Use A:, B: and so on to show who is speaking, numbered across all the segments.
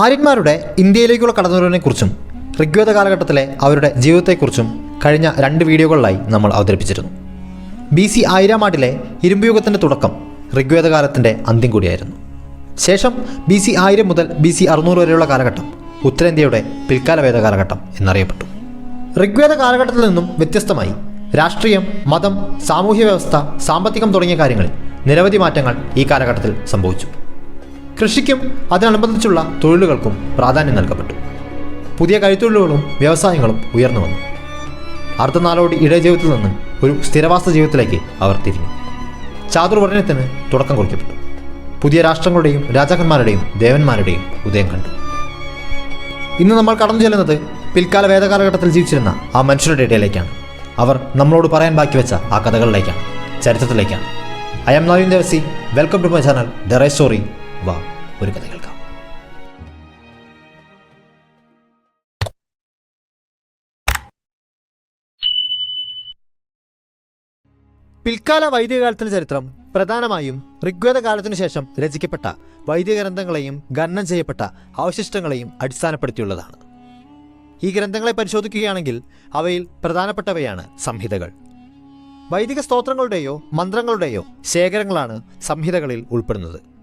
A: ആര്യന്മാരുടെ ഇന്ത്യയിലേക്കുള്ള കടന്നുവരവിനെക്കുറിച്ചും ഋഗ്വേദ കാലഘട്ടത്തിലെ അവരുടെ ജീവിതത്തെക്കുറിച്ചും കഴിഞ്ഞ രണ്ട് വീഡിയോകളിലായി നമ്മൾ അവതരിപ്പിച്ചിരുന്നു. ബി സി ആയിരം ആണ്ടിലെ ഇരുമ്പുയുഗത്തിന്റെ തുടക്കം ഋഗ്വേദ കാലത്തിന്റെ അന്ത്യം കൂടിയായിരുന്നു. ശേഷം ബി സി ആയിരം മുതൽ ബി സി അറുന്നൂറ് വരെയുള്ള കാലഘട്ടം ഉത്തരേന്ത്യയുടെ പിൽക്കാല വേദ കാലഘട്ടം എന്നറിയപ്പെട്ടു. ഋഗ്വേദ കാലഘട്ടത്തിൽ നിന്നും വ്യത്യസ്തമായി രാഷ്ട്രീയം മതം സാമൂഹ്യ വ്യവസ്ഥ സാമ്പത്തികം തുടങ്ങിയ കാര്യങ്ങളിൽ നിരവധി മാറ്റങ്ങൾ ഈ കാലഘട്ടത്തിൽ സംഭവിച്ചു. കൃഷിക്കും അതിനനുബന്ധിച്ചുള്ള തൊഴിലുകൾക്കും പ്രാധാന്യം നൽകപ്പെട്ടു. പുതിയ കൈത്തൊഴിലുകളും വ്യവസായങ്ങളും ഉയർന്നു വന്നു. അർദ്ധനാളോട് ഇടയ ജീവിതത്തിൽ നിന്ന് ഒരു സ്ഥിരവാസ ജീവിതത്തിലേക്ക് അവർ തിരിഞ്ഞു. ചാതുർവർണയത്തിന് തുടക്കം കുറിക്കപ്പെട്ടു. പുതിയ രാഷ്ട്രങ്ങളുടെയും രാജാക്കന്മാരുടെയും ദേവന്മാരുടെയും ഉദയം കണ്ടു. ഇന്ന് നമ്മൾ കടന്നു ചെല്ലുന്നത് പിൽക്കാല വേദകാലഘട്ടത്തിൽ ജീവിച്ചിരുന്ന ആ മനുഷ്യരുടെ ഇടയിലേക്കാണ്. അവർ നമ്മളോട് പറയാൻ ബാക്കി വെച്ച ആ കഥകളിലേക്കാണ് ചരിത്രത്തിലേക്കാണ്. I am Naveen Devasi. Welcome to my channel. The ray story. വാ ഒരു കഥ കേൾക്കാം. പിൽക്കാല വൈദികകാലത്തിന്റെ ചരിത്രം പ്രധാനമായും ഋഗ്വേദ കാലത്തിനു ശേഷം രചിക്കപ്പെട്ട വൈദിക ഗ്രന്ഥങ്ങളെയും ഖനനം ചെയ്യപ്പെട്ട അവശിഷ്ടങ്ങളെയും അടിസ്ഥാനപ്പെടുത്തിയുള്ളതാണ്. ഈ ഗ്രന്ഥങ്ങളെ പരിശോധിക്കുകയാണെങ്കിൽ അവയിൽ പ്രധാനപ്പെട്ടവയാണ് സംഹിതകൾ. വൈദിക സ്തോത്രങ്ങളുടെയോ മന്ത്രങ്ങളുടെയോ ശേഖരങ്ങളാണ് സംഹിതകളിൽ ഉൾപ്പെടുന്നത്.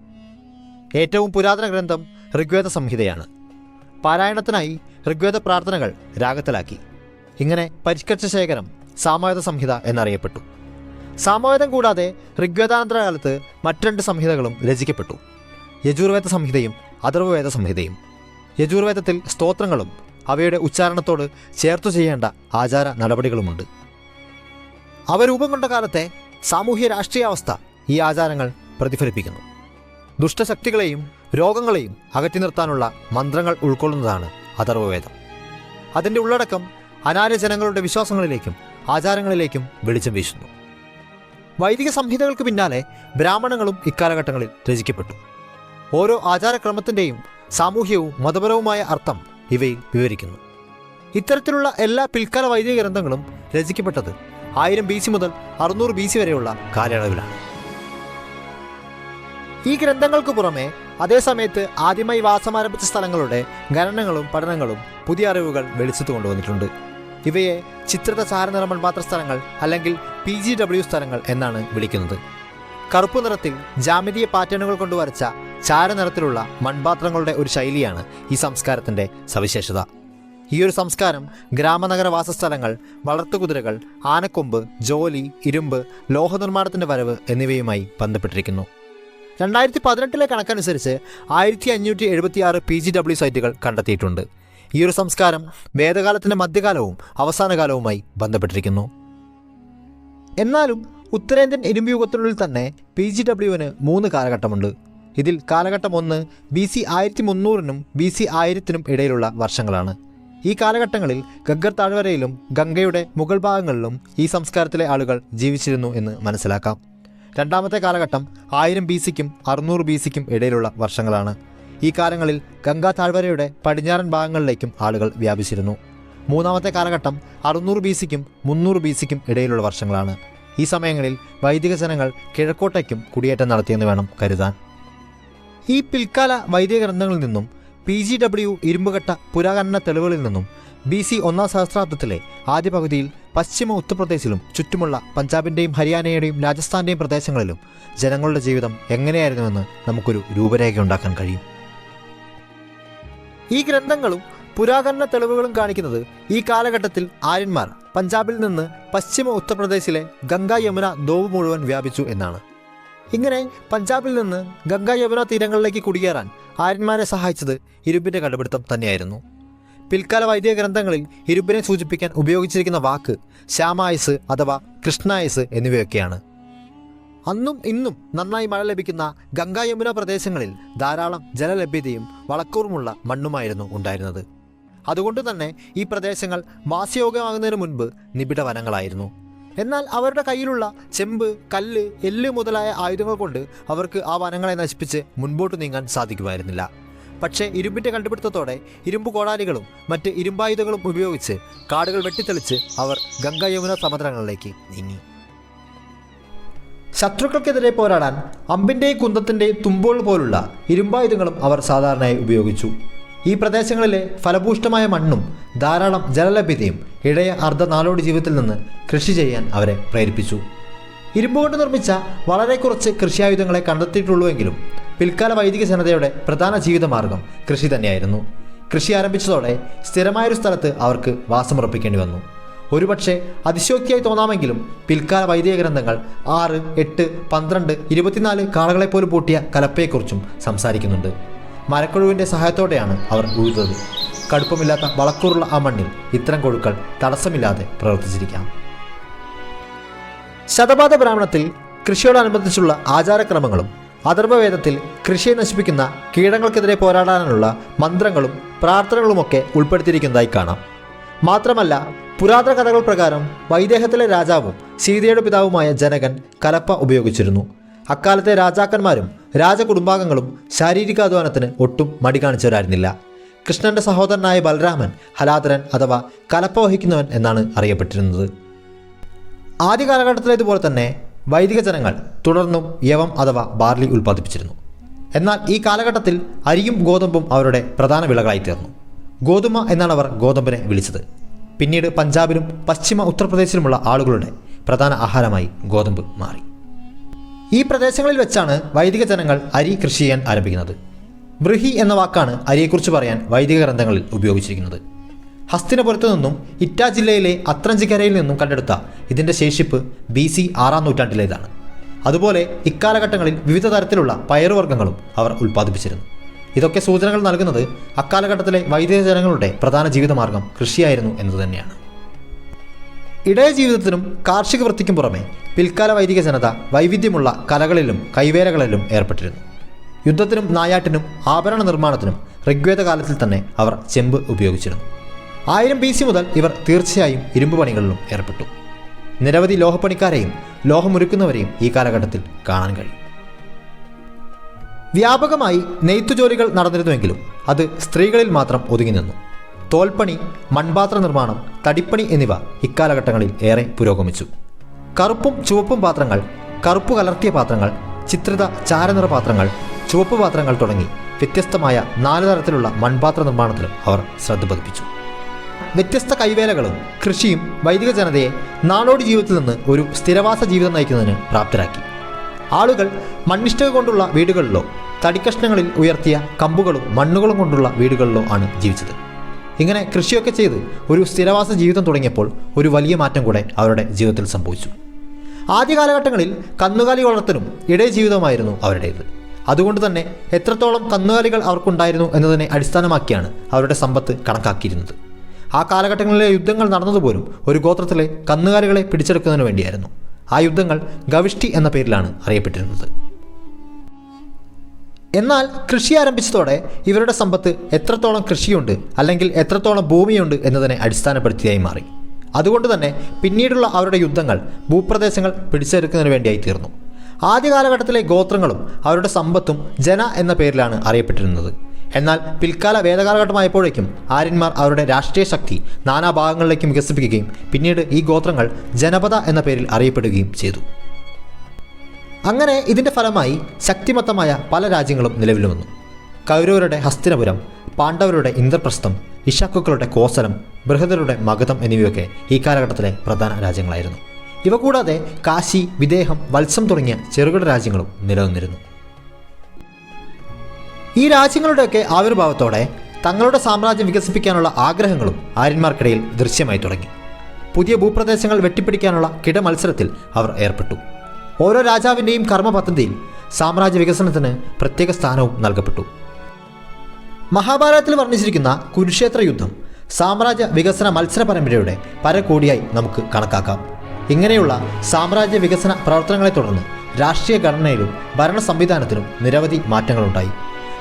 A: ഏറ്റവും പുരാതന ഗ്രന്ഥം ഋഗ്വേദ സംഹിതയാണ്. പാരായണത്തിനായി ഋഗ്വേദ പ്രാർത്ഥനകൾ രാഗത്തിലാക്കി. ഇങ്ങനെ പരിഷ്കരിച്ച ശേഖരം സാമവേദ സംഹിത എന്നറിയപ്പെട്ടു. സാമവേദം കൂടാതെ ഋഗ്വേദാനന്തര കാലത്ത് മറ്റു രണ്ട് സംഹിതകളും രചിക്കപ്പെട്ടു. യജുർവേദ സംഹിതയും അഥർവവേദ സംഹിതയും. യജുർവേദത്തിൽ സ്തോത്രങ്ങളും അവയുടെ ഉച്ചാരണത്തോട് ചേർത്തു ചെയ്യേണ്ട ആചാര നടപടികളുമുണ്ട്. അവ രൂപം കൊണ്ട കാലത്തെ സാമൂഹ്യ രാഷ്ട്രീയാവസ്ഥ ഈ ആചാരങ്ങൾ പ്രതിഫലിപ്പിക്കുന്നു. ദുഷ്ടശക്തികളെയും രോഗങ്ങളെയും അകറ്റി നിർത്താനുള്ള മന്ത്രങ്ങൾ ഉൾക്കൊള്ളുന്നതാണ് അഥർവവേദം. അതിന്റെ ഉള്ളടക്കം അനാര്യ ജനങ്ങളുടെ വിശ്വാസങ്ങളിലേക്കും ആചാരങ്ങളിലേക്കും വെളിച്ചം വീശുന്നു. വൈദിക സംഹിതകൾക്ക് പിന്നാലെ ബ്രാഹ്മണങ്ങളും ഇക്കാലഘട്ടങ്ങളിൽ രചിക്കപ്പെട്ടു. ഓരോ ആചാരക്രമത്തിന്റെയും സാമൂഹ്യവും മതപരവുമായ അർത്ഥം ഇവയിൽ വിവരിക്കുന്നു. ഇത്തരത്തിലുള്ള എല്ലാ പിൽക്കാല വൈദിക ഗ്രന്ഥങ്ങളും രചിക്കപ്പെട്ടത് ആയിരം ബി സി മുതൽ അറുന്നൂറ് ബി സി വരെയുള്ള കാലയളവിലാണ്. ഈ ഗ്രന്ഥങ്ങൾക്ക് പുറമെ അതേസമയത്ത് ആദ്യമായി വാസമാരംഭിച്ച സ്ഥലങ്ങളുടെ ഖനനങ്ങളും പഠനങ്ങളും പുതിയ അറിവുകൾ വെളിച്ചത്ത് കൊണ്ടുവന്നിട്ടുണ്ട്. ഇവയെ ചിത്രത ചാരനിറ പാത്ര സ്ഥലങ്ങൾ അല്ലെങ്കിൽ പി ജി ഡബ്ല്യു സ്ഥലങ്ങൾ എന്നാണ് വിളിക്കുന്നത്. കറുപ്പ് നിറത്തിൽ ജാമിതീയ പാറ്റേണുകൾ കൊണ്ട് വരച്ച ചാരനിറത്തിലുള്ള മൺപാത്രങ്ങളുടെ ഒരു ശൈലിയാണ് ഈ സംസ്കാരത്തിന്റെ സവിശേഷത. ഈ ഒരു സംസ്കാരം ഗ്രാമനഗര വാസസ്ഥലങ്ങൾ വളർത്തുകുതിരകൾ ആനക്കൊമ്പ് ജോലി ഇരുമ്പ് ലോഹനിർമ്മാണത്തിന്റെ വരവ് എന്നിവയുമായി ബന്ധപ്പെട്ടിരിക്കുന്നു. രണ്ടായിരത്തി പതിനെട്ടിലെ കണക്കനുസരിച്ച് ആയിരത്തി അഞ്ഞൂറ്റി എഴുപത്തി ആറ് പി ജി ഡബ്ല്യു സൈറ്റുകൾ കണ്ടെത്തിയിട്ടുണ്ട്. ഈ ഒരു സംസ്കാരം വേദകാലത്തിന്റെ മധ്യകാലവും അവസാനകാലവുമായി ബന്ധപ്പെട്ടിരിക്കുന്നു. എന്നാലും ഉത്തരേന്ത്യൻ ഇരുമ്പുയുഗത്തിനുള്ളിൽ തന്നെ പി ജി ഡബ്ല്യുവിന് മൂന്ന് കാലഘട്ടമുണ്ട്. ഇതിൽ കാലഘട്ടം ഒന്ന് ബി സി ആയിരത്തി മുന്നൂറിനും ബി സി ആയിരത്തിനും ഇടയിലുള്ള വർഷങ്ങളാണ്. ഈ കാലഘട്ടങ്ങളിൽ ഗഗ്ഗർ താഴ്വരയിലും ഗംഗയുടെ മുഗൾ ഭാഗങ്ങളിലും ഈ സംസ്കാരത്തിലെ ആളുകൾ ജീവിച്ചിരുന്നു എന്ന് മനസ്സിലാക്കാം. രണ്ടാമത്തെ കാലഘട്ടം ആയിരം ബി സിക്കും അറുന്നൂറ് ബി സിക്കും ഇടയിലുള്ള വർഷങ്ങളാണ്. ഈ കാലങ്ങളിൽ ഗംഗാ താഴ്വരയുടെ പടിഞ്ഞാറൻ ഭാഗങ്ങളിലേക്കും ആളുകൾ വ്യാപിച്ചിരുന്നു. മൂന്നാമത്തെ കാലഘട്ടം അറുന്നൂറ് ബി സിക്കും മുന്നൂറ് ബി സിക്കും ഇടയിലുള്ള വർഷങ്ങളാണ്. ഈ സമയങ്ങളിൽ വൈദിക ജനങ്ങൾ കിഴക്കോട്ടേക്കും കുടിയേറ്റം നടത്തിയെന്ന് വേണം കരുതാൻ. ഈ പിൽക്കാല വൈദിക ഗ്രന്ഥങ്ങളിൽ നിന്നും പി ജി ഡബ്ല്യു ഇരുമ്പുകെട്ട പുരാകരണ തെളിവുകളിൽ നിന്നും ബി സി ഒന്നാം സഹസ്രാബ്ദത്തിലെ ആദ്യ പകുതിയിൽ പശ്ചിമ ഉത്തർപ്രദേശിലും ചുറ്റുമുള്ള പഞ്ചാബിന്റെയും ഹരിയാനയുടെയും രാജസ്ഥാന്റെയും പ്രദേശങ്ങളിലും ജനങ്ങളുടെ ജീവിതം എങ്ങനെയായിരുന്നുവെന്ന് നമുക്കൊരു രൂപരേഖ ഉണ്ടാക്കാൻ കഴിയും. ഈ ഗ്രന്ഥങ്ങളും പുരാതന തെളിവുകളും കാണിക്കുന്നത് ഈ കാലഘട്ടത്തിൽ ആര്യന്മാർ പഞ്ചാബിൽ നിന്ന് പശ്ചിമ ഉത്തർപ്രദേശിലെ ഗംഗാ യമുന ദോവ് മുഴുവൻ വ്യാപിച്ചു എന്നാണ്. ഇങ്ങനെ പഞ്ചാബിൽ നിന്ന് ഗംഗാ യമുന തീരങ്ങളിലേക്ക് കുടിയേറാൻ ആര്യന്മാരെ സഹായിച്ചത് ഇരുമ്പിന്റെ കണ്ടുപിടുത്തം തന്നെയായിരുന്നു. പിൽക്കാല വൈദിക ഗ്രന്ഥങ്ങളിൽ ഇരുമ്പിനെ സൂചിപ്പിക്കാൻ ഉപയോഗിച്ചിരിക്കുന്ന വാക്ക് ശ്യാമായസ് അഥവാ കൃഷ്ണായസ് എന്നിവയൊക്കെയാണ്. അന്നും ഇന്നും നന്നായി മഴ ലഭിക്കുന്ന ഗംഗാ യമുന പ്രദേശങ്ങളിൽ ധാരാളം ജലലഭ്യതയും വളക്കൂറുമുള്ള മണ്ണുമായിരുന്നു ഉണ്ടായിരുന്നത്. അതുകൊണ്ട് തന്നെ ഈ പ്രദേശങ്ങൾ വാസയോഗ്യമാകുന്നതിന് മുൻപ് നിബിഡ വനങ്ങളായിരുന്നു. എന്നാൽ അവരുടെ കയ്യിലുള്ള ചെമ്പ് കല്ല് എല്ല് മുതലായ ആയുധങ്ങൾ കൊണ്ട് അവർക്ക് ആ വനങ്ങളെ നശിപ്പിച്ച് മുൻപോട്ട് നീങ്ങാൻ സാധിക്കുമായിരുന്നില്ല. പക്ഷേ ഇരുമ്പിന്റെ കണ്ടുപിടുത്തത്തോടെ ഇരുമ്പ് കോടാലികളും മറ്റ് ഇരുമ്പായുധങ്ങളും ഉപയോഗിച്ച് കാടുകൾ വെട്ടിത്തെളിച്ച് അവർ ഗംഗ യമുന സമതലങ്ങളിലേക്ക് നീങ്ങി. ശത്രുക്കൾക്കെതിരെ പോരാടാൻ അമ്പിന്റെയും കുന്തത്തിന്റെ തുമ്പോൾ പോലുള്ള ഇരുമ്പായുധങ്ങളും അവർ സാധാരണയായി ഉപയോഗിച്ചു. ഈ പ്രദേശങ്ങളിലെ ഫലഭൂഷ്ടമായ മണ്ണും ധാരാളം ജലലഭ്യതയും ഇടയ അർദ്ധനാളോട് ജീവിതത്തിൽ നിന്ന് കൃഷി ചെയ്യാൻ അവരെ പ്രേരിപ്പിച്ചു. ഇരുമ്പ് കൊണ്ട് നിർമ്മിച്ച വളരെ കുറച്ച് കൃഷിയായുധങ്ങളെ കണ്ടെത്തിയിട്ടുള്ളൂവെങ്കിലും പിൽക്കാല വൈദിക ജനതയുടെ പ്രധാന ജീവിതമാർഗം കൃഷി തന്നെയായിരുന്നു. കൃഷി ആരംഭിച്ചതോടെ സ്ഥിരമായൊരു സ്ഥലത്ത് അവർക്ക് വാസമുറപ്പിക്കേണ്ടി വന്നു. ഒരുപക്ഷെ അതിശോക്തിയായി തോന്നാമെങ്കിലും പിൽക്കാല വൈദിക ഗ്രന്ഥങ്ങൾ ആറ് എട്ട് പന്ത്രണ്ട് ഇരുപത്തിനാല് കാളകളെപ്പോലും പൂട്ടിയ കലപ്പയെക്കുറിച്ചും സംസാരിക്കുന്നുണ്ട്. മരക്കൊഴുവിന്റെ സഹായത്തോടെയാണ് അവർ ഉഴുതത്. കടുപ്പമില്ലാത്ത വളക്കൂറുള്ള ആ മണ്ണിൽ ഇത്തരം കൊഴുക്കൾ തടസ്സമില്ലാതെ പ്രവർത്തിച്ചിരിക്കാം. ശതപാത ബ്രാഹ്മണത്തിൽ കൃഷിയോടനുബന്ധിച്ചുള്ള ആചാരക്രമങ്ങളും അഥർവവേദത്തിൽ കൃഷിയെ നശിപ്പിക്കുന്ന കീടങ്ങൾക്കെതിരെ പോരാടാനുള്ള മന്ത്രങ്ങളും പ്രാർത്ഥനകളുമൊക്കെ ഉൾപ്പെടുത്തിയിരിക്കുന്നതായി കാണാം. മാത്രമല്ല പുരാതന കഥകൾ പ്രകാരം വൈദേഹത്തിലെ രാജാവും സീതയുടെ പിതാവുമായ ജനകൻ കലപ്പ ഉപയോഗിച്ചിരുന്നു. അക്കാലത്തെ രാജാക്കന്മാരും രാജകുടുംബാംഗങ്ങളും ശാരീരികാധ്വാനത്തിന് ഒട്ടും മടി കാണിച്ചവരായിരുന്നില്ല. കൃഷ്ണന്റെ സഹോദരനായ ബലരാമൻ ഹലാദരൻ അഥവാ കലപ്പ വഹിക്കുന്നവൻ എന്നാണ് അറിയപ്പെട്ടിരുന്നത്. ആദ്യ കാലഘട്ടത്തിലേതുപോലെ തന്നെ വൈദിക ജനങ്ങൾ തുടർന്നും യവം അഥവാ ബാർലി ഉൽപ്പാദിപ്പിച്ചിരുന്നു. എന്നാൽ ഈ കാലഘട്ടത്തിൽ അരിയും ഗോതമ്പും അവരുടെ പ്രധാന വിളകളായി തീർന്നു. ഗോതുമ എന്നാണ് അവർ ഗോതമ്പിനെ വിളിച്ചത്. പിന്നീട് പഞ്ചാബിലും പശ്ചിമ ഉത്തർപ്രദേശിലുമുള്ള ആളുകളുടെ പ്രധാന ആഹാരമായി ഗോതമ്പ് മാറി. ഈ പ്രദേശങ്ങളിൽ വെച്ചാണ് വൈദിക ജനങ്ങൾ അരി കൃഷി ചെയ്യാൻ ആരംഭിക്കുന്നത്. ബ്രിഹി എന്ന വാക്കാണ് അരിയെക്കുറിച്ച് പറയാൻ വൈദിക ഗ്രന്ഥങ്ങളിൽ ഉപയോഗിച്ചിരിക്കുന്നത്. ഹസ്തിനപുരത്തു നിന്നും ഇറ്റാ ജില്ലയിലെ അത്രഞ്ചിക്കരയിൽ നിന്നും കണ്ടെടുത്ത ഇതിന്റെ ശേഷിപ്പ് ബി സി ആറാം നൂറ്റാണ്ടിലേതാണ്. അതുപോലെ ഇക്കാലഘട്ടങ്ങളിൽ വിവിധ തരത്തിലുള്ള പയറുവർഗങ്ങളും അവർ ഉൽപ്പാദിപ്പിച്ചിരുന്നു. ഇതൊക്കെ സൂചനകൾ നൽകുന്നത് അക്കാലഘട്ടത്തിലെ വൈദിക ജനങ്ങളുടെ പ്രധാന ജീവിതമാർഗം കൃഷിയായിരുന്നു എന്നു തന്നെയാണ്. ഇടയ ജീവിതത്തിനും കാർഷിക വൃത്തിക്കും പുറമെ പിൽക്കാല വൈദിക ജനത വൈവിധ്യമുള്ള കലകളിലും കൈവേലകളിലും ഏർപ്പെട്ടിരുന്നു. യുദ്ധത്തിനും നായാട്ടിനും ആഭരണ നിർമ്മാണത്തിനും ഋഗ്വേദ കാലത്തിൽ തന്നെ അവർ ചെമ്പ് ഉപയോഗിച്ചിരുന്നു. ആയിരം ബി സി മുതൽ ഇവർ തീർച്ചയായും ഇരുമ്പ് പണികളിലും ഏർപ്പെട്ടു. നിരവധി ലോഹപ്പണിക്കാരെയും ലോഹമൊരുക്കുന്നവരെയും ഈ കാലഘട്ടത്തിൽ കാണാൻ കഴിയും. വ്യാപകമായി നെയ്ത്തു ജോലികൾ നടന്നിരുന്നുവെങ്കിലും അത് സ്ത്രീകളിൽ മാത്രം ഒതുങ്ങി നിന്നു. തോൽപ്പണി മൺപാത്ര നിർമ്മാണം തടിപ്പണി എന്നിവ ഇക്കാലഘട്ടങ്ങളിൽ ഏറെ പുരോഗമിച്ചു. കറുപ്പും ചുവപ്പും പാത്രങ്ങൾ കറുപ്പ് കലർത്തിയ പാത്രങ്ങൾ ചിത്രിത ചാരനിറ പാത്രങ്ങൾ ചുവപ്പ് പാത്രങ്ങൾ തുടങ്ങി വ്യത്യസ്തമായ നാല് തരത്തിലുള്ള മൺപാത്ര നിർമ്മാണത്തിലും അവർ ശ്രദ്ധ പതിപ്പിച്ചു. വ്യത്യസ്ത കൈവേലകളും കൃഷിയും വൈദിക ജനതയെ നാടോടി ജീവിതത്തിൽ നിന്ന് ഒരു സ്ഥിരവാസ ജീവിതം നയിക്കുന്നതിന് പ്രാപ്തരാക്കി. ആളുകൾ മണ്ണിഷ്ടക കൊണ്ടുള്ള വീടുകളിലോ തടിക്കഷ്ണങ്ങളിൽ ഉയർത്തിയ കമ്പുകളും മണ്ണുകളും കൊണ്ടുള്ള വീടുകളിലോ ആണ് ജീവിച്ചത്. ഇങ്ങനെ കൃഷിയൊക്കെ ചെയ്ത് ഒരു സ്ഥിരവാസ ജീവിതം തുടങ്ങിയപ്പോൾ ഒരു വലിയ മാറ്റം കൂടെ അവരുടെ ജീവിതത്തിൽ സംഭവിച്ചു. ആദ്യ കാലഘട്ടങ്ങളിൽ കന്നുകാലി വളർത്തലും ഇടയ ജീവിതമായിരുന്നു അവരുടേത്. അതുകൊണ്ട് തന്നെ എത്രത്തോളം കന്നുകാലികൾ അവർക്കുണ്ടായിരുന്നു എന്നതിനെ അടിസ്ഥാനമാക്കിയാണ് അവരുടെ സമ്പത്ത് കണക്കാക്കിയിരുന്നത്. ആ കാലഘട്ടങ്ങളിലെ യുദ്ധങ്ങൾ നടന്നതുപോലും ഒരു ഗോത്രത്തിലെ കന്നുകാലികളെ പിടിച്ചെടുക്കുന്നതിന് വേണ്ടിയായിരുന്നു. ആ യുദ്ധങ്ങൾ ഗവിഷ്ടി എന്ന പേരിലാണ് അറിയപ്പെട്ടിരുന്നത്. എന്നാൽ കൃഷി ആരംഭിച്ചതോടെ ഇവരുടെ സമ്പത്ത് എത്രത്തോളം കൃഷിയുണ്ട് അല്ലെങ്കിൽ എത്രത്തോളം ഭൂമിയുണ്ട് എന്നതിനെ അടിസ്ഥാനപ്പെടുത്തിയായി മാറി. അതുകൊണ്ട് തന്നെ പിന്നീടുള്ള അവരുടെ യുദ്ധങ്ങൾ ഭൂപ്രദേശങ്ങൾ പിടിച്ചെടുക്കുന്നതിന് വേണ്ടിയായി തീർന്നു. ആദ്യ കാലഘട്ടത്തിലെ ഗോത്രങ്ങളും അവരുടെ സമ്പത്തും ജന എന്ന പേരിലാണ് അറിയപ്പെട്ടിരുന്നത്. എന്നാൽ പിൽക്കാല വേദകാലഘട്ടമായപ്പോഴേക്കും ആര്യന്മാർ അവരുടെ രാഷ്ട്രീയ ശക്തി നാനാഭാഗങ്ങളിലേക്കും വികസിപ്പിക്കുകയും പിന്നീട് ഈ ഗോത്രങ്ങൾ ജനപദ എന്ന പേരിൽ അറിയപ്പെടുകയും ചെയ്തു. അങ്ങനെ ഇതിന്റെ ഫലമായി ശക്തിമത്തമായ പല രാജ്യങ്ങളും നിലവിൽ വന്നു. കൗരവരുടെ ഹസ്തിനപുരം പാണ്ഡവരുടെ ഇന്ദ്രപ്രസ്ഥം ഇഷാക്കുക്കളുടെ കോസലം ബൃഹദരുടെ മഗധം എന്നിവയൊക്കെ ഈ കാലഘട്ടത്തിലെ പ്രധാന രാജ്യങ്ങളായിരുന്നു. ഇവ കൂടാതെ കാശി വിദേഹം വത്സം തുടങ്ങിയ ചെറുകിട രാജ്യങ്ങളും നിലനിന്നിരുന്നു. ഈ രാജ്യങ്ങളുടെയൊക്കെ ആവിർഭാവത്തോടെ തങ്ങളുടെ സാമ്രാജ്യം വികസിപ്പിക്കാനുള്ള ആഗ്രഹങ്ങളും ആര്യന്മാർക്കിടയിൽ ദൃശ്യമായി തുടങ്ങി. പുതിയ ഭൂപ്രദേശങ്ങൾ വെട്ടിപ്പിടിക്കാനുള്ള കിടമത്സരത്തിൽ അവർ ഏർപ്പെട്ടു. ഓരോ രാജാവിന്റെയും കർമ്മ പദ്ധതിയിൽ സാമ്രാജ്യ വികസനത്തിന് പ്രത്യേക സ്ഥാനവും നൽകപ്പെട്ടു. മഹാഭാരതത്തിൽ വർണിച്ചിരിക്കുന്ന കുരുക്ഷേത്ര യുദ്ധം സാമ്രാജ്യ വികസന മത്സര പരമ്പരയുടെ പരകോടിയായി നമുക്ക് കണക്കാക്കാം. ഇങ്ങനെയുള്ള സാമ്രാജ്യ വികസന പ്രവർത്തനങ്ങളെ തുടർന്ന് രാഷ്ട്രീയ ഘടനയിലും ഭരണ സംവിധാനത്തിലും നിരവധി മാറ്റങ്ങളുണ്ടായി.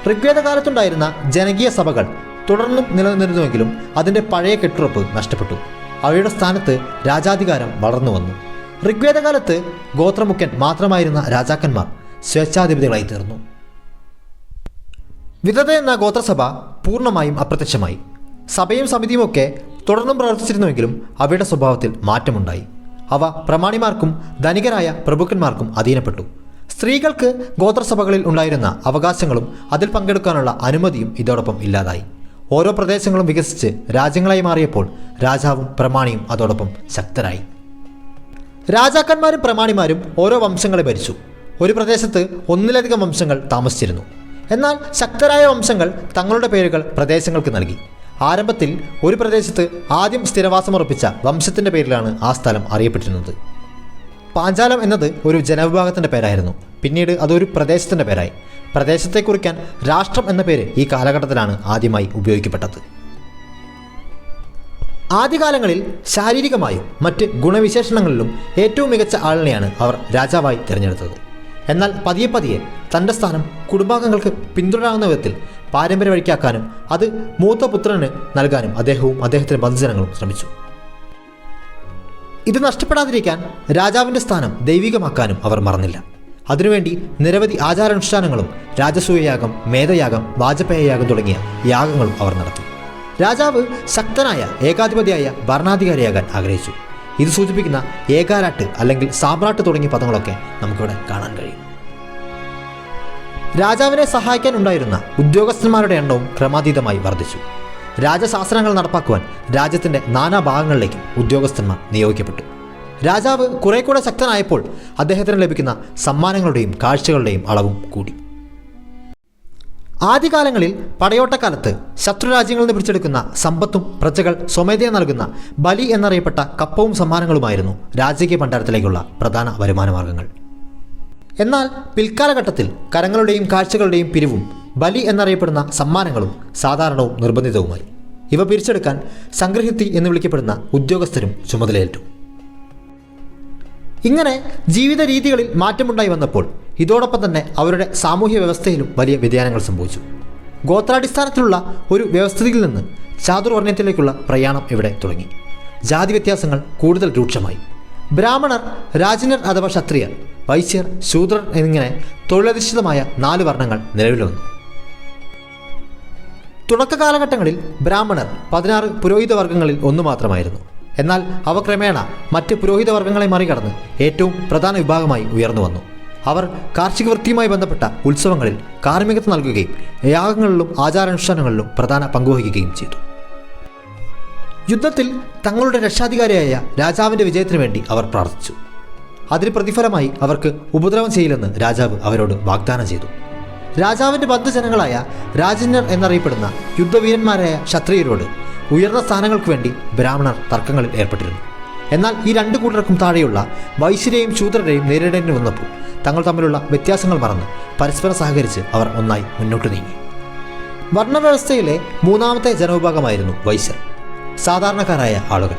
A: ഋഗ്വേദ കാലത്തുണ്ടായിരുന്ന ജനകീയ സഭകൾ തുടർന്നും നിലനിന്നിരുന്നുവെങ്കിലും അതിന്റെ പഴയ കെട്ടുറപ്പ് നഷ്ടപ്പെട്ടു. അവയുടെ സ്ഥാനത്ത് രാജാധികാരം വളർന്നു വന്നു. ഋഗ്വേദകാലത്ത് ഗോത്രമുഖ്യൻ മാത്രമായിരുന്ന രാജാക്കന്മാർ സ്വേച്ഛാധിപതികളായി തീർന്നു. വിധത എന്ന ഗോത്രസഭ പൂർണമായും അപ്രത്യക്ഷമായി. സഭയും സമിതിയുമൊക്കെ തുടർന്നും പ്രവർത്തിച്ചിരുന്നുവെങ്കിലും അവയുടെ സ്വഭാവത്തിൽ മാറ്റമുണ്ടായി. അവ പ്രമാണിമാർക്കും ധനികരായ പ്രഭുക്കന്മാർക്കും അധീനപ്പെട്ടു. സ്ത്രീകൾക്ക് ഗോത്രസഭകളിൽ ഉണ്ടായിരുന്ന അവകാശങ്ങളും അതിൽ പങ്കെടുക്കാനുള്ള അനുമതിയും ഇതോടൊപ്പം ഇല്ലാതായി. ഓരോ പ്രദേശങ്ങളും വികസിച്ച് രാജ്യങ്ങളായി മാറിയപ്പോൾ രാജാവും പ്രമാണിയും അതോടൊപ്പം ശക്തരായി. രാജാക്കന്മാരും പ്രമാണിമാരും ഓരോ വംശങ്ങളെ ഭരിച്ചു. ഒരു പ്രദേശത്ത് ഒന്നിലധികം വംശങ്ങൾ താമസിച്ചിരുന്നു. എന്നാൽ ശക്തരായ വംശങ്ങൾ തങ്ങളുടെ പേരുകൾ പ്രദേശങ്ങൾക്ക് നൽകി. ആരംഭത്തിൽ ഒരു പ്രദേശത്ത് ആദ്യം സ്ഥിരവാസമുറപ്പിച്ച വംശത്തിന്റെ പേരിലാണ് ആ സ്ഥലം അറിയപ്പെട്ടിരുന്നത്. പാഞ്ചാലം എന്നത് ഒരു ജനവിഭാഗത്തിന്റെ പേരായിരുന്നു. പിന്നീട് അതൊരു പ്രദേശത്തിന്റെ പേരായി. പ്രദേശത്തെ കുറിക്കാൻ രാഷ്ട്രം എന്ന പേര് ഈ കാലഘട്ടത്തിലാണ് ആദ്യമായി ഉപയോഗിക്കപ്പെട്ടത്. ആദ്യകാലങ്ങളിൽ ശാരീരികമായും മറ്റ് ഗുണവിശേഷണങ്ങളിലും ഏറ്റവും മികച്ച ആളിനെയാണ് അവർ രാജാവായി തിരഞ്ഞെടുത്തത്. എന്നാൽ പതിയെ പതിയെ തന്റെ സ്ഥാനം കുടുംബാംഗങ്ങൾക്ക് പിന്തുടരാവുന്ന വിധത്തിൽ പാരമ്പര്യ വഴിക്കാക്കാനും അത് മൂത്ത പുത്രന് നൽകാനും അദ്ദേഹവും അദ്ദേഹത്തിന്റെ ബന്ധുജനങ്ങളും ശ്രമിച്ചു. ഇത് നഷ്ടപ്പെടാതിരിക്കാൻ രാജാവിന്റെ സ്ഥാനം ദൈവികമാക്കാനും അവർ മറന്നില്ല. അതിനുവേണ്ടി നിരവധി ആചാരാനുഷ്ഠാനങ്ങളും രാജസൂയയാഗം മേധയാഗം വാജപേയയാഗം തുടങ്ങിയ യാഗങ്ങളും അവർ നടത്തി. രാജാവ് ശക്തനായ ഏകാധിപതിയായ ഭരണാധികാരിയാകാൻ ആഗ്രഹിച്ചു. ഇത് സൂചിപ്പിക്കുന്ന ഏകാരാട്ട് അല്ലെങ്കിൽ സാമ്രാട്ട് തുടങ്ങിയ പദങ്ങളൊക്കെ നമുക്കിവിടെ കാണാൻ കഴിയും. രാജാവിനെ സഹായിക്കാൻ ഉണ്ടായിരുന്ന ഉദ്യോഗസ്ഥന്മാരുടെ എണ്ണവും ക്രമാതീതമായി വർദ്ധിച്ചു. രാജശാസനങ്ങൾ നടപ്പാക്കുവാൻ രാജ്യത്തിന്റെ നാനാഭാഗങ്ങളിലേക്ക് ഉദ്യോഗസ്ഥന്മാർ നിയോഗിക്കപ്പെട്ടു. രാജാവ് കുറെ കൂടെ ശക്തനായപ്പോൾ അദ്ദേഹത്തിന് ലഭിക്കുന്ന സമ്മാനങ്ങളുടെയും കാഴ്ചകളുടെയും അളവും കൂടി. ആദ്യകാലങ്ങളിൽ പടയോട്ടക്കാലത്ത് ശത്രുരാജ്യങ്ങളിൽ നിന്ന് പിടിച്ചെടുക്കുന്ന സമ്പത്തും പ്രജകൾ സ്വമേധയ നൽകുന്ന ബലി എന്നറിയപ്പെട്ട കപ്പവും സമ്മാനങ്ങളുമായിരുന്നു രാജകീയ ഭണ്ഡാരത്തിലേക്കുള്ള പ്രധാന വരുമാന മാർഗങ്ങൾ എന്നാൽ പിൽക്കാലഘട്ടത്തിൽ കരങ്ങളുടെയും കാഴ്ചകളുടെയും പിരിവും ബലി എന്നറിയപ്പെടുന്ന സമ്മാനങ്ങളും സാധാരണവും നിർബന്ധിതവുമായി. ഇവ പിരിച്ചെടുക്കാൻ സംഗ്രഹിത്തി എന്ന് വിളിക്കപ്പെടുന്ന ഉദ്യോഗസ്ഥരും ചുമതലയേറ്റു. ഇങ്ങനെ ജീവിത രീതികളിൽ മാറ്റമുണ്ടായി വന്നപ്പോൾ ഇതോടൊപ്പം തന്നെ അവരുടെ സാമൂഹ്യ വ്യവസ്ഥയിലും വലിയ വ്യതിയാനങ്ങൾ സംഭവിച്ചു. ഗോത്രാടിസ്ഥാനത്തിലുള്ള ഒരു വ്യവസ്ഥിതിയിൽ നിന്ന് ചാതുർവർണയത്തിലേക്കുള്ള പ്രയാണം ഇവിടെ തുടങ്ങി. ജാതി വ്യത്യാസങ്ങൾ കൂടുതൽ രൂക്ഷമായി. ബ്രാഹ്മണർ രാജനർ അഥവാ ക്ഷത്രിയർ വൈശ്യർ ശൂദ്രർ എന്നിങ്ങനെ തൊഴിലധിഷ്ഠിതമായ നാല് വർണങ്ങൾ നിലവിൽ വന്നു. തുടക്ക കാലഘട്ടങ്ങളിൽ ബ്രാഹ്മണർ പതിനാറ് പുരോഹിത വർഗങ്ങളിൽ ഒന്നു മാത്രമായിരുന്നു. എന്നാൽ അവ ക്രമേണ മറ്റ് പുരോഹിത വർഗങ്ങളെ മറികടന്ന് ഏറ്റവും പ്രധാന വിഭാഗമായി ഉയർന്നു വന്നു. അവർ കാർഷിക വൃത്തിയുമായി ബന്ധപ്പെട്ട ഉത്സവങ്ങളിൽ കാർമ്മികത്വം നൽകുകയും യാഗങ്ങളിലും ആചാരാനുഷ്ഠാനങ്ങളിലും പ്രധാന പങ്കുവഹിക്കുകയും ചെയ്തു. യുദ്ധത്തിൽ തങ്ങളുടെ രക്ഷാധികാരിയായ രാജാവിന്റെ വിജയത്തിനു വേണ്ടി അവർ പ്രാർത്ഥിച്ചു. അതിന് പ്രതിഫലമായി അവർക്ക് ഉപദ്രവം ചെയ്യില്ലെന്ന് രാജാവ് അവരോട് വാഗ്ദാനം ചെയ്തു. രാജാവിന്റെ ബദ്ധജനങ്ങളായ രാജന്യർ എന്നറിയപ്പെടുന്ന യുദ്ധവീരന്മാരായ ക്ഷത്രിയരോട് ഉയർന്ന സ്ഥാനങ്ങൾക്ക് വേണ്ടി ബ്രാഹ്മണർ തർക്കങ്ങളിൽ ഏർപ്പെട്ടിരുന്നു. എന്നാൽ ഈ രണ്ട് കൂട്ടർക്കും താഴെയുള്ള വൈശ്യരെയും ശൂദ്രരെയും നേരിടേണ്ടി വന്നപ്പോൾ തങ്ങൾ തമ്മിലുള്ള വ്യത്യാസങ്ങൾ മറന്ന് പരസ്പരം സഹകരിച്ച് അവർ ഒന്നായി മുന്നോട്ട് നീങ്ങി. വർണവ്യവസ്ഥയിലെ മൂന്നാമത്തെ ജനവിഭാഗമായിരുന്നു വൈശ്യർ സാധാരണക്കാരായ ആളുകൾ.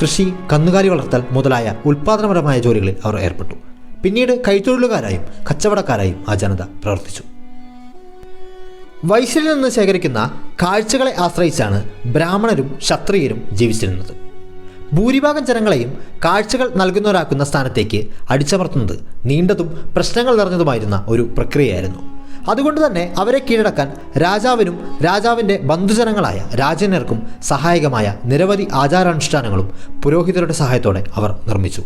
A: കൃഷി കന്നുകാലി വളർത്തൽ മുതലായ ഉൽപ്പാദനപരമായ ജോലികളിൽ അവർ ഏർപ്പെട്ടു. പിന്നീട് കൈത്തൊഴിലുകാരായും കച്ചവടക്കാരായും ആ ജനത പ്രവർത്തിച്ചു. വൈശ്യരിൽ നിന്ന് ശേഖരിക്കുന്ന കാഴ്ചകളെ ആശ്രയിച്ചാണ് ബ്രാഹ്മണരും ക്ഷത്രിയരും ജീവിച്ചിരുന്നത്. ഭൂരിഭാഗം ജനങ്ങളെയും കാഴ്ചകൾ നൽകുന്നവരാക്കുന്ന സ്ഥാനത്തേക്ക് അടിച്ചമർത്തുന്നത് നീണ്ടതും പ്രശ്നങ്ങൾ നിറഞ്ഞതുമായിരുന്ന ഒരു പ്രക്രിയയായിരുന്നു. അതുകൊണ്ട് തന്നെ അവരെ കീഴടക്കാൻ രാജാവിനും രാജാവിന്റെ ബന്ധുജനങ്ങളായ രാജന്യർക്കും സഹായകമായ നിരവധി ആചാരാനുഷ്ഠാനങ്ങളും പുരോഹിതരുടെ സഹായത്തോടെ അവർ നിർമ്മിച്ചു.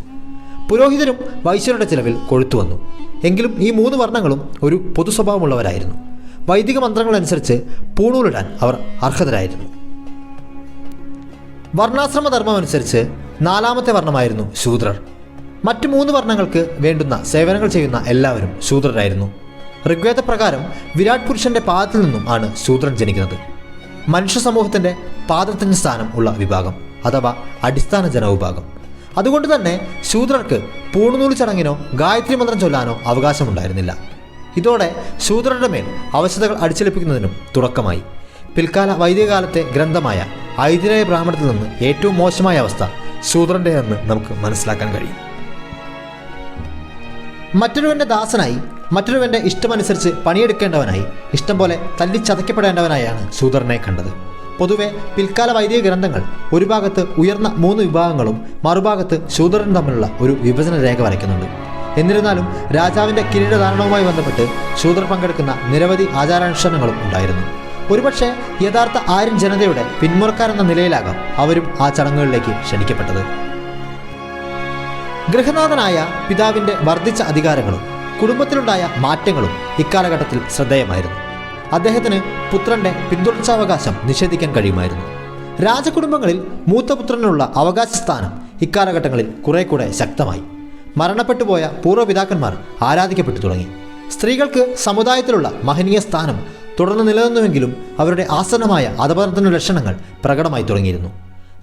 A: പുരോഹിതരും വൈശ്യരുടെ ചിലവിൽ കൊഴുത്തു വന്നു എങ്കിലും ഈ മൂന്ന് വർണങ്ങളും ഒരു പൊതു സ്വഭാവമുള്ളവരായിരുന്നു വൈദിക മന്ത്രങ്ങളനുസരിച്ച് പൂണൂലിടാൻ അവർ അർഹതരായിരുന്നു. വർണാശ്രമ ധർമ്മം അനുസരിച്ച് നാലാമത്തെ വർണമായിരുന്നു ശൂദ്രർ. മറ്റ് മൂന്ന് വർണങ്ങൾക്ക് വേണ്ടുന്ന സേവനങ്ങൾ ചെയ്യുന്ന എല്ലാവരും ശൂദ്രരായിരുന്നു. ഋഗ്വേദ പ്രകാരം വിരാട് പുരുഷന്റെ പാദത്തിൽ നിന്നും ആണ് ശൂദ്രൻ ജനിക്കുന്നത്. മനുഷ്യ സമൂഹത്തിന്റെ പാദത്തിന് സ്ഥാനം ഉള്ള വിഭാഗം അഥവാ അടിസ്ഥാന ജനവിഭാഗം. അതുകൊണ്ട് തന്നെ ശൂദ്രർക്ക് പൂണുനൂൽ ചടങ്ങിനോ ഗായത്രി മന്ത്രം ചൊല്ലാനോ അവകാശമുണ്ടായിരുന്നില്ല. ഇതോടെ ശൂദ്രരുടെ മേൽ അവശതകൾ അടിച്ചേൽപ്പിക്കുന്നതിനും തുടക്കമായി. പിൽക്കാല വൈദികകാലത്തെ ഗ്രന്ഥമായ ഐതിരേയ ബ്രാഹ്മണത്തിൽ നിന്ന് ഏറ്റവും മോശമായ അവസ്ഥ ശൂദ്രന്റെതെന്ന് നമുക്ക് മനസ്സിലാക്കാൻ കഴിയും. മറ്റൊരുവന്റെ ദാസനായി മറ്റൊരുവന്റെ ഇഷ്ടമനുസരിച്ച് പണിയെടുക്കേണ്ടവനായി ഇഷ്ടം പോലെ തല്ലിച്ചതയ്ക്കപ്പെടേണ്ടവനായാണ് ശൂദ്രനെ കണ്ടത്. പൊതുവെ പിൽക്കാല വൈദിക ഗ്രന്ഥങ്ങൾ ഒരു ഭാഗത്ത് ഉയർന്ന മൂന്ന് വിഭാഗങ്ങളും മറുഭാഗത്ത് ശൂദ്രനും തമ്മിലുള്ള ഒരു വിഭജന രേഖ വരയ്ക്കുന്നുണ്ട്. എന്നിരുന്നാലും രാജാവിന്റെ കിരീടധാരണവുമായി ബന്ധപ്പെട്ട് ശൂദ്രർ പങ്കെടുക്കുന്ന നിരവധി ആചാരാനുഷ്ഠാനങ്ങളും ഉണ്ടായിരുന്നു. ഒരുപക്ഷെ യഥാർത്ഥ ആര്യൻ ജനതയുടെ പിന്മുറക്കാരെന്ന നിലയിലാകാം അവരും ആ ചടങ്ങുകളിലേക്ക് ക്ഷണിക്കപ്പെട്ടത്. ഗൃഹനാഥനായ പിതാവിന്റെ വർദ്ധിച്ച അധികാരങ്ങളും കുടുംബത്തിലുണ്ടായ മാറ്റങ്ങളും ഇക്കാലഘട്ടത്തിൽ ശ്രദ്ധേയമായിരുന്നു. അദ്ദേഹത്തിന് പുത്രന്റെ പിന്തുടർച്ചാവകാശം നിഷേധിക്കാൻ കഴിയുമായിരുന്നു. രാജകുടുംബങ്ങളിൽ മൂത്തപുത്രനുള്ള അവകാശ സ്ഥാനം ഇക്കാലഘട്ടങ്ങളിൽ കുറെ കൂടെ ശക്തമായി. മരണപ്പെട്ടുപോയ പൂർവപിതാക്കന്മാർ ആരാധിക്കപ്പെട്ടു തുടങ്ങി. സ്ത്രീകൾക്ക് സമുദായത്തിലുള്ള മഹനീയ സ്ഥാനം തുടർന്ന് നിലനിന്നുവെങ്കിലും അവരുടെ ആസന്നമായ അധപതനത്തിന്റെ ലക്ഷണങ്ങൾ പ്രകടമായി തുടങ്ങിയിരുന്നു.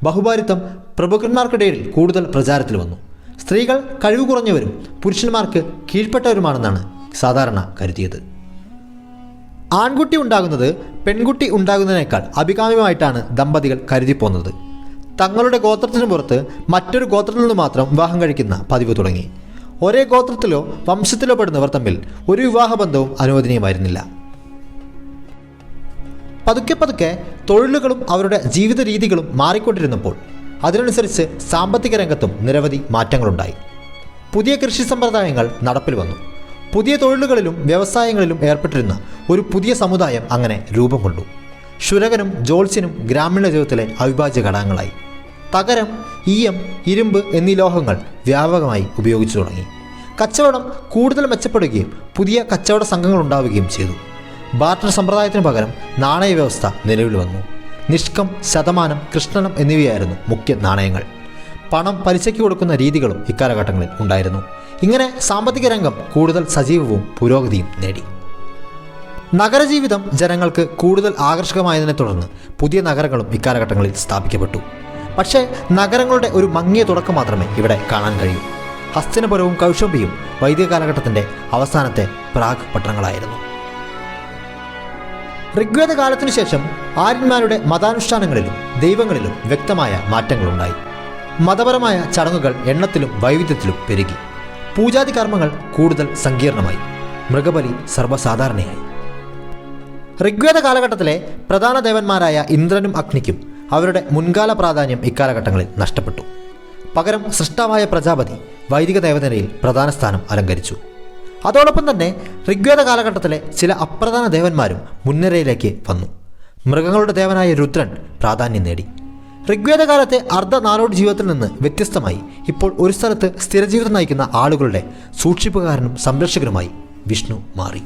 A: ബഹുഭാരിത്വം പ്രഭുക്കന്മാർക്കിടയിൽ കൂടുതൽ പ്രചാരത്തിൽ വന്നു. സ്ത്രീകൾ കഴിവ് കുറഞ്ഞവരും പുരുഷന്മാർക്ക് കീഴ്പ്പെട്ടവരുമാണെന്നാണ് സാധാരണ കരുതിയത്. ആൺകുട്ടി ഉണ്ടാകുന്നത് പെൺകുട്ടി ഉണ്ടാകുന്നതിനേക്കാൾ അഭികാമ്യമായിട്ടാണ് ദമ്പതികൾ കരുതിപ്പോന്നത്. തങ്ങളുടെ ഗോത്രത്തിന് പുറത്ത് മറ്റൊരു ഗോത്രത്തിൽ നിന്ന് മാത്രം വിവാഹം കഴിക്കുന്ന പതിവ് തുടങ്ങി. ഒരേ ഗോത്രത്തിലോ വംശത്തിലോ പെടുന്നവർ തമ്മിൽ ഒരു വിവാഹബന്ധവും അനുവദനീയമായിരുന്നില്ല. പതുക്കെ പതുക്കെ തൊഴിലുകളും അവരുടെ ജീവിത രീതികളും മാറിക്കൊണ്ടിരുന്നപ്പോൾ അതിനനുസരിച്ച് സാമ്പത്തിക രംഗത്തും നിരവധി മാറ്റങ്ങളുണ്ടായി. പുതിയ കൃഷി സമ്പ്രദായങ്ങൾ നടപ്പിൽ വന്നു. പുതിയ തൊഴിലുകളിലും വ്യവസായങ്ങളിലും ഏർപ്പെട്ടിരുന്ന ഒരു പുതിയ സമുദായം അങ്ങനെ രൂപം കൊണ്ടു. ശുരകനും ജോത്സ്യനും ഗ്രാമീണ ജീവിതത്തിലെ അവിഭാജ്യ ഘടകങ്ങളായി. തകരം ഈയം ഇരുമ്പ് എന്നീ ലോഹങ്ങൾ വ്യാപകമായി ഉപയോഗിച്ചു തുടങ്ങി. കച്ചവടം കൂടുതൽ മെച്ചപ്പെടുകയും പുതിയ കച്ചവട സംഘങ്ങൾ ഉണ്ടാവുകയും ചെയ്തു. ബാർട്ടർ സമ്പ്രദായത്തിന് പകരം നാണയ വ്യവസ്ഥ നിലവിൽ വന്നു. നിഷ്കം ശതമാനം കൃഷ്ണനം എന്നിവയായിരുന്നു മുഖ്യ നാണയങ്ങൾ. പണം പലിശയ്ക്ക് കൊടുക്കുന്ന രീതികളും ഇക്കാലഘട്ടങ്ങളിൽ ഉണ്ടായിരുന്നു. ഇങ്ങനെ സാമ്പത്തിക രംഗം കൂടുതൽ സജീവവും പുരോഗതിയും നേടി. നഗരജീവിതം ജനങ്ങൾക്ക് കൂടുതൽ ആകർഷകമായതിനെ തുടർന്ന് പുതിയ നഗരങ്ങളും ഇക്കാലഘട്ടങ്ങളിൽ സ്ഥാപിക്കപ്പെട്ടു. പക്ഷേ നഗരങ്ങളുടെ ഒരു മങ്ങിയ തുടക്കം മാത്രമേ ഇവിടെ കാണാൻ കഴിയൂ. ഹസ്തിനപുരവും കൗശംബിയും വൈദിക കാലഘട്ടത്തിന്റെ അവസാനത്തെ പ്രാഗ് പട്ടണങ്ങളായിരുന്നു. ഋഗ്വേദ കാലത്തിനു ശേഷം ആര്യന്മാരുടെ മതാനുഷ്ഠാനങ്ങളിലും ദൈവങ്ങളിലും വ്യക്തമായ മാറ്റങ്ങളുണ്ടായി. മതപരമായ ചടങ്ങുകൾ എണ്ണത്തിലും വൈവിധ്യത്തിലും പെരുകി. പൂജാതി കർമ്മങ്ങൾ കൂടുതൽ സങ്കീർണമായി. മൃഗബലി സർവസാധാരണയായി. ഋഗ്വേദ കാലഘട്ടത്തിലെ പ്രധാന ദേവന്മാരായ ഇന്ദ്രനും അഗ്നിക്കും അവരുടെ മുൻകാല പ്രാധാന്യം ഇക്കാലഘട്ടങ്ങളിൽ നഷ്ടപ്പെട്ടു. പകരം സൃഷ്ടാവായ പ്രജാപതി വൈദിക ദേവതയിൽ പ്രധാന സ്ഥാനം അലങ്കരിച്ചു. അതോടൊപ്പം തന്നെ ഋഗ്വേദ കാലഘട്ടത്തിലെ ചില അപ്രധാന ദേവന്മാരും മുൻനിരയിലേക്ക് വന്നു. മൃഗങ്ങളുടെ ദേവനായ രുദ്രൻ പ്രാധാന്യം നേടി. ഋഗ്വേദകാലത്തെ അർദ്ധ നാടോടി ജീവിതത്തിൽ നിന്ന് വ്യത്യസ്തമായി ഇപ്പോൾ ഒരു സ്ഥലത്ത് സ്ഥിരജീവിതം നയിക്കുന്ന ആളുകളുടെ സൂക്ഷിപ്പുകാരനും സംരക്ഷകനുമായി വിഷ്ണു മാറി.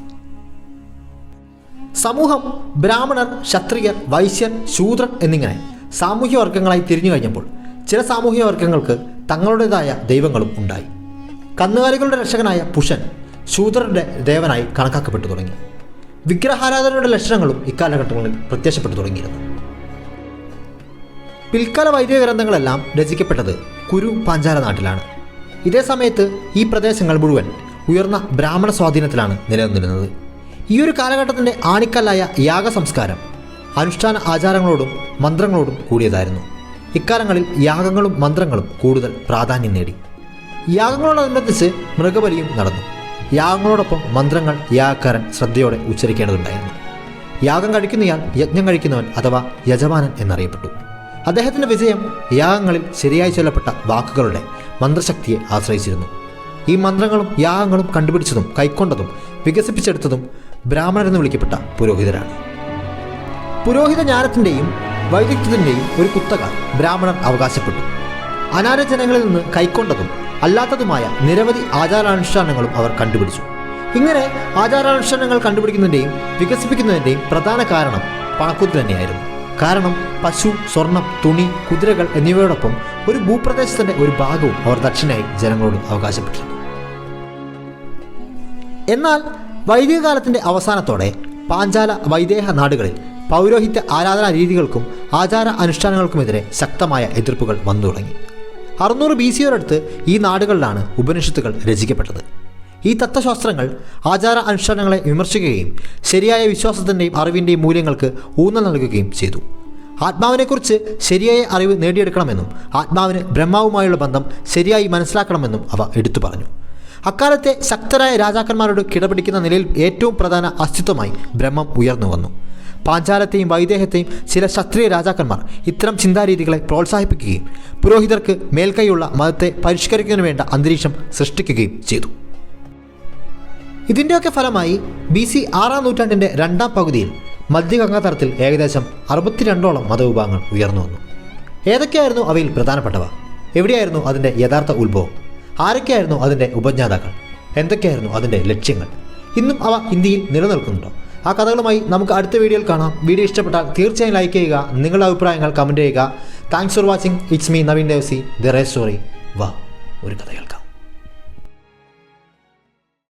A: സമൂഹം ബ്രാഹ്മണർ ക്ഷത്രിയർ വൈശ്യർ ശൂദ്രൻ എന്നിങ്ങനെ സാമൂഹ്യ വർഗങ്ങളായി തിരിഞ്ഞു കഴിഞ്ഞപ്പോൾ ചില സാമൂഹ്യ വർഗങ്ങൾക്ക് തങ്ങളുടേതായ ദൈവങ്ങളും ഉണ്ടായി. കന്നുകാലികളുടെ രക്ഷകനായ പുഷൻ ശൂദ്രരുടെ ദേവനായി കണക്കാക്കപ്പെട്ടു തുടങ്ങി. വിഗ്രഹാരാധനയുടെ ലക്ഷണങ്ങളും ഇക്കാലഘട്ടങ്ങളിൽ പ്രത്യക്ഷപ്പെട്ടു തുടങ്ങിയിരുന്നു. പിൽക്കാല വൈദിക ഗ്രന്ഥങ്ങളെല്ലാം രചിക്കപ്പെട്ടത് കുരു പാഞ്ചാല നാട്ടിലാണ്. ഇതേ സമയത്ത് ഈ പ്രദേശങ്ങൾ മുഴുവൻ ഉയർന്ന ബ്രാഹ്മണ സ്വാധീനത്തിലാണ് നിലനിന്നിരുന്നത്. ഈ ഒരു കാലഘട്ടത്തിന്റെ ആണിക്കല്ലായ യാഗ സംസ്കാരം അനുഷ്ഠാന ആചാരങ്ങളോടും മന്ത്രങ്ങളോടും കൂടിയതായിരുന്നു. ഇക്കാലങ്ങളിൽ യാഗങ്ങളും മന്ത്രങ്ങളും കൂടുതൽ പ്രാധാന്യം നേടി. യാഗങ്ങളോടനുബന്ധിച്ച് മൃഗബലിയും നടന്നു. യാഗങ്ങളോടൊപ്പം മന്ത്രങ്ങൾ യാഗക്കാരൻ ശ്രദ്ധയോടെ ഉച്ചരിക്കേണ്ടതുണ്ടായിരുന്നു. യാഗം കഴിക്കുന്നയാൾ യജ്ഞം കഴിക്കുന്നവൻ അഥവാ യജമാനൻ എന്നറിയപ്പെട്ടു. അദ്ദേഹത്തിന്റെ വിജയം യാഗങ്ങളിൽ ശരിയായി ചൊല്ലപ്പെട്ട വാക്കുകളുടെ മന്ത്രശക്തിയെ ആശ്രയിച്ചിരുന്നു. ഈ മന്ത്രങ്ങളും യാഗങ്ങളും കണ്ടുപിടിച്ചതും കൈക്കൊണ്ടതും വികസിപ്പിച്ചെടുത്തതും ബ്രാഹ്മണരെന്ന് വിളിക്കപ്പെട്ട പുരോഹിതരാണ്. പുരോഹിത ജ്ഞാനത്തിന്റെയും വൈദഗ്ധ്യത്തിന്റെയും ഒരു കുത്തക ബ്രാഹ്മണർ അവകാശപ്പെട്ടു. അനാരജനങ്ങളിൽ നിന്ന് കൈക്കൊണ്ടതും അല്ലാത്തതുമായ നിരവധി ആചാരാനുഷ്ഠാനങ്ങളും അവർ കണ്ടുപിടിച്ചു. ഇങ്ങനെ ആചാരാനുഷ്ഠാനങ്ങൾ കണ്ടുപിടിക്കുന്നതിന്റെയും വികസിപ്പിക്കുന്നതിന്റെയും പ്രധാന കാരണം പണക്കുത്ത് തന്നെയായിരുന്നു. കാരണം പശു സ്വർണം തുണി കുതിരകൾ എന്നിവയോടൊപ്പം ഒരു ഭൂപ്രദേശത്തിന്റെ ഒരു ഭാഗവും അവർ ദക്ഷിണയായി ജനങ്ങളോട് അവകാശപ്പെട്ടിരുന്നു. എന്നാൽ വൈദികകാലത്തിന്റെ അവസാനത്തോടെ പാഞ്ചാല വൈദേഹ നാടുകളിൽ പൗരോഹിത്യ ആരാധനാ രീതികൾക്കും ആചാര അനുഷ്ഠാനങ്ങൾക്കുമെതിരെ ശക്തമായ എതിർപ്പുകൾ വന്നു തുടങ്ങി. അറുന്നൂറ് ബി സിയോടടുത്ത് ഈ നാടുകളിലാണ് ഉപനിഷത്തുകൾ രചിക്കപ്പെട്ടത്. ഈ തത്വശാസ്ത്രങ്ങൾ ആചാര അനുഷ്ഠാനങ്ങളെ വിമർശിക്കുകയും ശരിയായ വിശ്വാസത്തിന്റെയും അറിവിന്റെയും മൂല്യങ്ങൾക്ക് ഊന്നൽ നൽകുകയും ചെയ്തു. ആത്മാവിനെക്കുറിച്ച് ശരിയായ അറിവ് നേടിയെടുക്കണമെന്നും ആത്മാവിന് ബ്രഹ്മാവുമായുള്ള ബന്ധം ശരിയായി മനസ്സിലാക്കണമെന്നും അവ എടുത്തു പറഞ്ഞു. അക്കാലത്തെ ശക്തരായ രാജാക്കന്മാരോട് കിടപിടിക്കുന്ന നിലയിൽ ഏറ്റവും പ്രധാന അസ്തിത്വമായി ബ്രഹ്മം ഉയർന്നു വന്നു. പാഞ്ചാലത്തെയും വൈദേഹത്തെയും ചില ക്ഷത്രിയ രാജാക്കന്മാർ ഇത്തരം ചിന്താരീതികളെ പ്രോത്സാഹിപ്പിക്കുകയും പുരോഹിതർക്ക് മേൽക്കൈയുള്ള മതത്തെ പരിഷ്കരിക്കുന്നതിന് വേണ്ട അന്തരീക്ഷം സൃഷ്ടിക്കുകയും ചെയ്തു. ഇതിന്റെയൊക്കെ ഫലമായി ബി സി ആറാം നൂറ്റാണ്ടിന്റെ രണ്ടാം പകുതിയിൽ മധ്യഗംഗാതരത്തിൽ ഏകദേശം അറുപത്തിരണ്ടോളം മതവിഭാഗങ്ങൾ ഉയർന്നു വന്നു. ഏതൊക്കെയായിരുന്നു അവയിൽ പ്രധാനപ്പെട്ടവ? എവിടെയായിരുന്നു അതിന്റെ യഥാർത്ഥ ഉത്ഭവം? ആരൊക്കെയായിരുന്നു അതിന്റെ ഉപജ്ഞാതാക്കൾ? എന്തൊക്കെയായിരുന്നു അതിന്റെ ലക്ഷ്യങ്ങൾ? ഇന്നും അവ ഇന്ത്യയിൽ നിലനിൽക്കുന്നുണ്ടോ? ആ കഥകളുമായി നമുക്ക് അടുത്ത വീഡിയോയിൽ കാണാം. വീഡിയോ ഇഷ്ടപ്പെട്ടാൽ തീർച്ചയായും ലൈക്ക് ചെയ്യുക നിങ്ങളുടെ അഭിപ്രായങ്ങൾ കമന്റ് ചെയ്യുക. Thanks for watching it's me Naveen Devasi the ray story വാ ഒരു കഥ കേൾക്കാം.